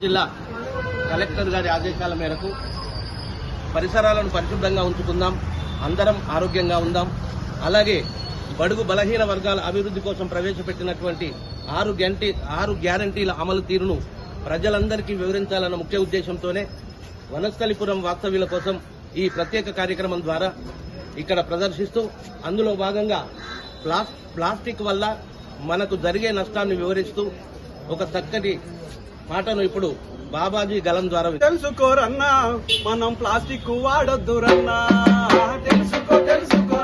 జిల్లా కలెక్టర్ గారి ఆదేశాల మేరకు పరిసరాలను పరిశుభ్రంగా ఉంచుకుందాం అందరం ఆరోగ్యంగా ఉందాం. అలాగే బడుగు బలహీన వర్గాల అభివృద్ధి కోసం ప్రవేశపెట్టినటువంటి ఆరు గంటి ఆరు గ్యారంటీల అమలు తీరును ప్రజలందరికీ వివరించాలన్న ముఖ్య ఉద్దేశంతోనే వనస్థలిపురం వాస్తవ్యుల కోసం ఈ ప్రత్యేక కార్యక్రమం ద్వారా ఇక్కడ ప్రదర్శిస్తూ అందులో భాగంగా ప్లాస్ ప్లాస్టిక్ వల్ల మనకు జరిగే నష్టాన్ని వివరిస్తూ ఒక చక్కటి పాటను ఇప్పుడు బాబాజీ గలం ద్వారా తెలుసుకోరన్నా మనం ప్లాస్టిక్ వాడొద్దురన్నా. తెలుసుకో తెలుసుకో.